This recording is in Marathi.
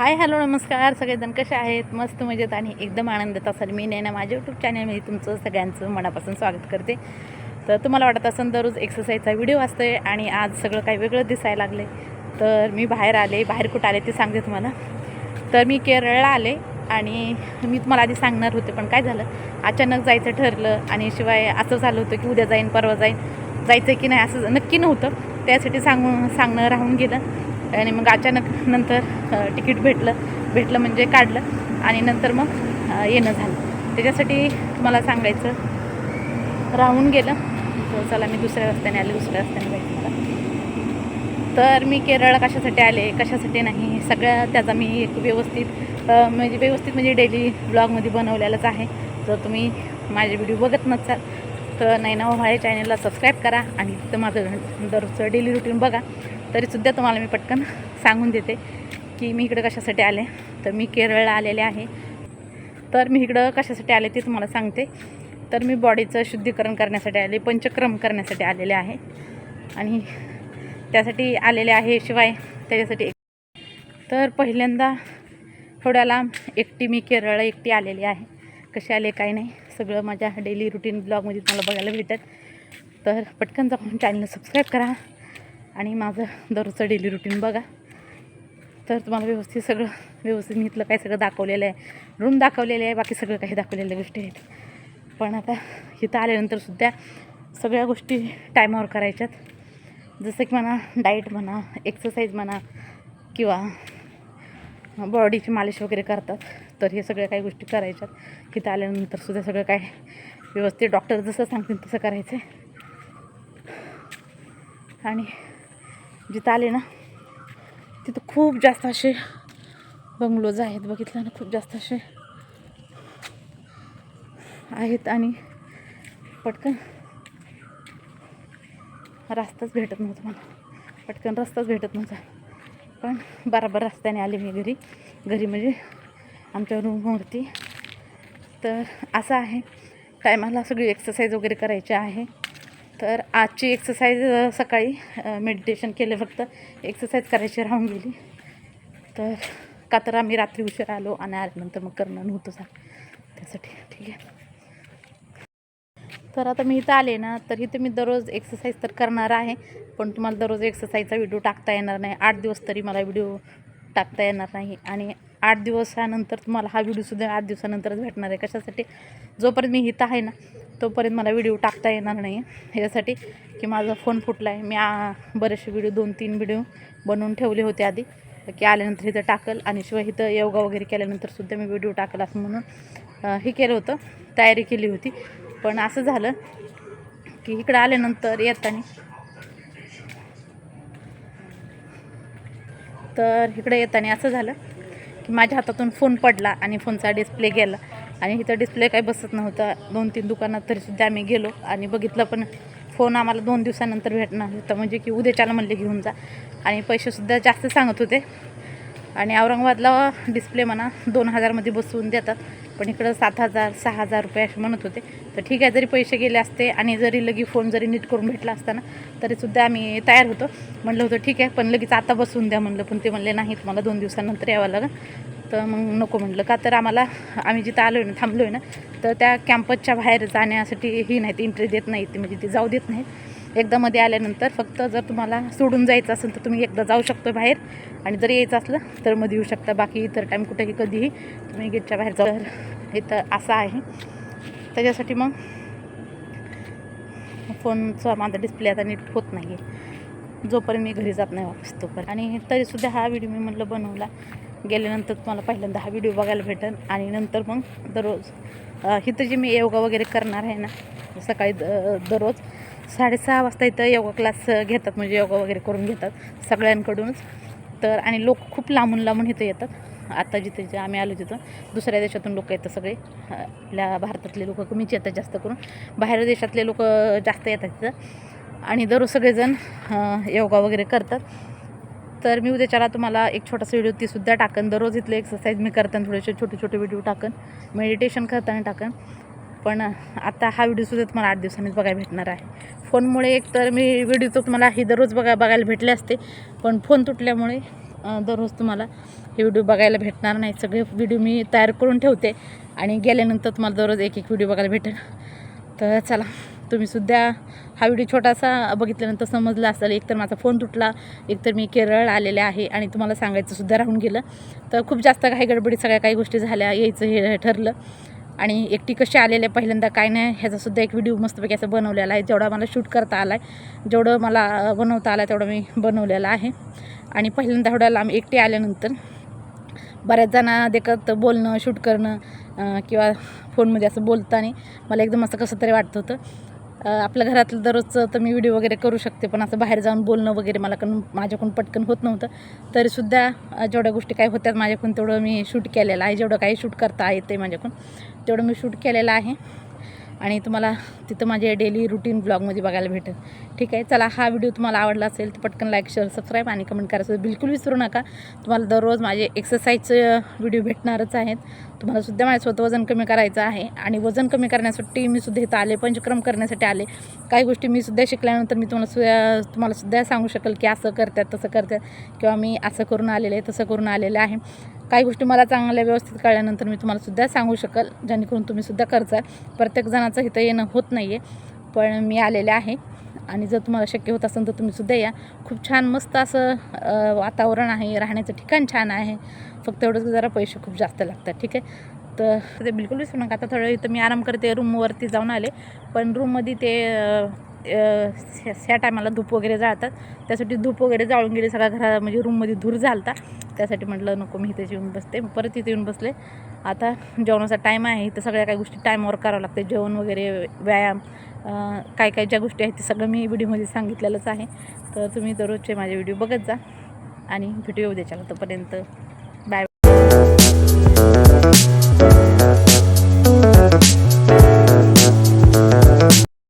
हाय हॅलो नमस्कार. सगळेजण कसे आहेत? मस्त मजेत आणि एकदम आनंदात असाल. मी नैना माझ्या यूट्यूब चॅनलमध्ये तुमचं सगळ्यांचं मनापासून स्वागत करते. तर तुम्हाला वाटत असेल दररोज एक्सरसाईजचा व्हिडिओ असतोय आणि आज सगळं काही वेगळं दिसायला लागले तर मी बाहेर आले. बाहेर कुठं आले ते सांगते तुम्हाला. तर मी केरळला आले आणि मी तुम्हाला आधी सांगणार होते पण काय झालं? अचानक जायचं ठरलं आणि शिवाय असं झालं होतं की उद्या जाईन परवा जाईन. जायचं की नाही असं नक्की नव्हतं. त्यासाठी सांगून सांगणं राहून गेलं. आणि मग अचानक नंतर तिकीट भेटलं. भेटलं म्हणजे काढलं आणि नंतर मग येणं झालं. त्याच्यासाठी तुम्हाला सांगायचं राहून गेलं. तर चला मी दुसऱ्या रस्त्याने आले दुसऱ्या रस्त्याने जायचं मला. तर मी केरळ कशासाठी आले कशासाठी नाही सगळ्या त्याचा मी एक व्यवस्थित म्हणजे व्यवस्थित म्हणजे डेली ब्लॉगमध्ये बनवलेलाच आहे. जर तुम्ही माझे व्हिडिओ बघत नसाल तर नैना व्हाळे हो, चॅनलला सबस्क्राईब करा आणि तिथं माझं दररोजचं डेली रुटीन बघा. तरीसुद्धा तुम्हाला मी पटकन सांगून देते की मी इकडं कशासाठी आले. तर मी केरळला आलेले आहे. तर मी इकडं कशासाठी आले ते तुम्हाला सांगते. तर मी बॉडीचं शुद्धीकरण करण्यासाठी आले पंचक्रम करण्यासाठी आलेले आहे. आणि त्यासाठी आलेले आहे शिवाय त्याच्यासाठी तर पहिल्यांदा थोड्या लांब एकटी मी केरळला एकटी आलेली आहे. कशी आले काय नाही सगळं माझ्या डेली रुटीन ब्लॉगमध्ये तुम्हाला बघायला भेटत तर पटकन जाऊन चॅनल सबस्क्राईब करा. आणि माझं दररोजचं डेली रुटीन बघा. तर तुम्हाला व्यवस्थित सगळं व्यवस्थित मी इथलं काय सगळं दाखवलेलं आहे. रूम दाखवलेले आहे बाकी सगळं काही दाखवलेल्या गोष्टी आहेत. पण आता इथं आल्यानंतरसुद्धा सगळ्या गोष्टी टायमावर करायच्यात. जसं की म्हणा डाईट म्हणा एक्सरसाइज म्हणा किंवा बॉडीची मालिश वगैरे करतात तर हे सगळ्या काही गोष्टी करायच्यात. तिथं आल्यानंतरसुद्धा सगळं काय व्यवस्थित. डॉक्टर जसं सांगतील तसं करायचं आहे आणि जिथं आले ना तिथं खूप जास्त असे बंगलोज आहेत बघितलं ना खूप जास्त असे आहेत आणि पटकन रस्ताच भेटत नव्हता मला. पटकन रस्ताच भेटत नव्हता. पण बराबर रस्त्याने आले मी घरी. घरी म्हणजे आमच्या रूमवरती तर असं आहे. टायमाला सगळी एक्सरसाइज वगैरे करायची आहे. तर आजची एक्सरसाइज सकाळी मेडिटेशन केलं फक्त. एक्सरसाइज करायची राहून गेली. तर का तर आम्ही रात्री उशीर आलो आणि आल्यानंतर मग करणं नव्हतं झालं. त्यासाठी ठीक आहे. तर आता मी इथं आले ना तर इथं मी दररोज एक्सरसाइज तर करणार आहे पण तुम्हाला दररोज एक्सरसाइजचा व्हिडिओ टाकता येणार नाही. आठ दिवस तरी मला व्हिडिओ टाकता येणार नाही. आणि आठ दिवसानंतर तुम्हाला हा व्हिडिओसुद्धा आठ दिवसानंतरच भेटणार आहे. कशासाठी? जोपर्यंत मी इथं आहे ना तोपर्यंत मला व्हिडिओ टाकता येणार नाही. ह्याच्यासाठी की माझा फोन फुटला आहे मी बरेचसे व्हिडिओ दोन तीन व्हिडिओ बनवून ठेवले होते आधी की आल्यानंतर इथं टाकल. आणि शिवाय इथं योगा वगैरे केल्यानंतरसुद्धा मी व्हिडिओ टाकल असं म्हणून हे केलं होतं. तयारी केली होती. पण असं झालं की इकडं आल्यानंतर येताना तर इकडे येताना असं झालं की माझ्या हातातून फोन पडला आणि फोनचा डिस्प्ले गेला. आणि इथं डिस्प्ले काही बसत नव्हता. दोन तीन दुकानात तरीसुद्धा आम्ही गेलो आणि बघितलं पण फोन आम्हाला दोन दिवसानंतर भेटणार. होता म्हणजे की उद्याच्याला म्हणले घेऊन जा. आणि पैसेसुद्धा जास्त सांगत होते. आणि औरंगाबादला डिस्प्ले म्हणा दोन हजारमध्ये बसवून देतात. पण इकडं सात हजार सहा हजार रुपये असे म्हणत होते. तर ठीक आहे जरी पैसे गेले असते आणि जरी लगी फोन जरी नीट करून भेटला असताना तरीसुद्धा आम्ही तयार होतो. म्हणलं होतं ठीक आहे पण लगेच आता बसवून द्या म्हणलं. पण ते म्हणले नाही तुम्हाला दोन दिवसानंतर यावं लागेल. तर मग नको म्हटलं का तर आम्हाला आम्ही जिथं आलो आहे ना थांबलो आहे ना तर त्या कॅम्पसच्या बाहेर जाण्यासाठी ही नाहीत एंट्री देत नाहीत म्हणजे ती जाऊ देत नाहीत. एकदा मध्ये आल्यानंतर फक्त जर तुम्हाला सोडून जायचं असेल तर तुम्ही एकदा जाऊ शकतो बाहेर. आणि जर यायचं असलं तर मध्ये येऊ शकता बाकी इतर टाईम कुठेही कधीही तुम्ही गेटच्या बाहेर जाऊ. तर इथं असं आहे. त्याच्यासाठी मग फोनचा माझा डिस्प्ले आता नीट होत नाही आहे जोपर्यंत मी घरी जात नाही वापस तोपर्यंत. आणि तरीसुद्धा हा व्हिडिओ मी म्हटलं बनवला. गेल्यानंतर तुम्हाला पहिल्यांदा हा व्हिडिओ बघायला भेटेल आणि नंतर मग दररोज इथं जे मी योगा वगैरे करणार आहे ना सकाळी द दररोज साडेसहा वाजता इथं योगा क्लास घेतात म्हणजे योगा वगैरे करून घेतात सगळ्यांकडूनच. तर आणि लोक खूप लांबून लांबून इथं येतात. आता जिथे जे आम्ही आलो तिथं दुसऱ्या देशातून लोक येतात सगळे. आपल्या भारतातले लोक कमीच येतात जास्त करून. बाहेर देशातले लोक जास्त येतात तिथं. आणि दररोज सगळेजण योगा वगैरे करतात. तर मी उद्याच्याला तुम्हाला एक छोटासा व्हिडिओ तीसुद्धा टाकन. दररोज इथले एक्सरसाइज मी करताना थोडेसे छोटे छोटे व्हिडिओ टाकन. मेडिटेशन करताना टाकन. पण आता हा व्हिडिओसुद्धा तुम्हाला आठ दिवसांनीच बघायला भेटणार आहे. फोनमुळे एक तर मी व्हिडिओ तर तुम्हाला ही दररोज बघा बघायला भेटले असते. पण फोन तुटल्यामुळे दररोज तुम्हाला हे व्हिडिओ बघायला भेटणार नाही. सगळे व्हिडिओ मी तयार करून ठेवते. आणि गेल्यानंतर तुम्हाला दररोज एक एक व्हिडिओ बघायला भेटेल. तर चला. तुम्हीसुद्धा हा व्हिडिओ छोटासा बघितल्यानंतर समजला असेल एकतर माझा फोन तुटला एकतर मी केरळ आलेले आहे आणि तुम्हाला सांगायचंसुद्धा राहून गेलं. तर खूप जास्त काही गडबडी सगळ्या काही गोष्टी झाल्या यायचं हे ठरलं. आणि एकटी कशी आलेले पहिल्यांदा काय नाही ह्याचासुद्धा एक व्हिडिओ मस्तपैकी असं बनवलेला आहे. जेवढा मला शूट करता आला आहे जेवढं मला बनवता आला तेवढं मी बनवलेलं आहे. आणि पहिल्यांदा एवढ्या लांब एकटी आल्यानंतर बऱ्याच जणा देखत बोलणं शूट करणं किंवा फोनमध्ये असं बोलताना मला एकदम असं कसं तरी वाटत होतं. आपल्या घरातलं दररोजचं तर मी व्हिडिओ वगैरे करू शकते पण असं बाहेर जाऊन बोलणं वगैरे मला कन माझ्याकडून पटकन होत नव्हतं. तरीसुद्धा जेवढ्या गोष्टी काय होत्यात माझ्याकडून तेवढं मी शूट केलेलं आहे. जेवढं काही शूट करता येते माझ्याकडून तेवढं मी शूट केलेलं आहे. आणि तुम्हाला तिथं माझे डेली रुटीन ब्लॉगमध्ये बघायला भेटेल. ठीक आहे? चला हा व्हिडिओ तुम्हाला आवडला असेल तर पटकन लाईक शेअर सबस्क्राईब आणि कमेंट करायचं बिलकुल विसरू नका. तुम्हाला दररोज माझे एक्सरसाइजचे व्हिडिओ भेटणारच आहेत. तुम्हाला सुद्धा माझ्या स्वतः वजन कमी करायचं आहे आणि वजन कमी करण्यासाठी मी सुद्धा इथं आले पंचक्रम करण्यासाठी आले. काही गोष्टी मी सुद्धा शिकल्यानंतर मी तुम्हाला सु तुम्हाला सुद्धा सांगू शकेल की असं करतात तसं करतात किंवा मी असं करून आलेलं आहे तसं करून आलेलं आहे. काही गोष्टी मला चांगल्या व्यवस्थित कळल्यानंतर मी तुम्हाला सुद्धा सांगू शकेल. जेणेकरून तुम्ही सुद्धा करचाल. प्रत्येक जणाचं इथं येणं होत नाही आहे पण मी आलेले आहे. आणि जर तुम्हाला शक्य होत असेल तर तुम्ही सुद्धा या. खूप छान मस्त असं वातावरण आहे. राहण्याचं ठिकाण छान आहे. फक्त एवढंच जरा पैसे खूप जास्त लागतात. ठीक आहे? तर ते बिलकुल विसरू नका. आता थोडं इथं मी आराम करते. रूमवरती जाऊन आले. पण रूममध्ये ते ह्या टायमाला धूप वगैरे जाळतात. त्यासाठी धूप वगैरे जाळून गेले सगळ्या घरा म्हणजे रूममध्ये धूर झालता. त्यासाठी म्हटलं नको मी इथेच येऊन बसते. परत इथे येऊन बसले. आता जेवणाचा टाईम आहे इथं सगळ्या काही गोष्टी टाईमवर करावं लागते. जेवण वगैरे व्यायाम काय काय ज्या गोष्टी आहेत ते सगळं मी व्हिडिओमध्ये सांगितलेलंच आहे. तर तुम्ही दररोजचे माझे व्हिडिओ बघत जा. आणि व्हिडिओ द्यायच्या तोपर्यंत. बाय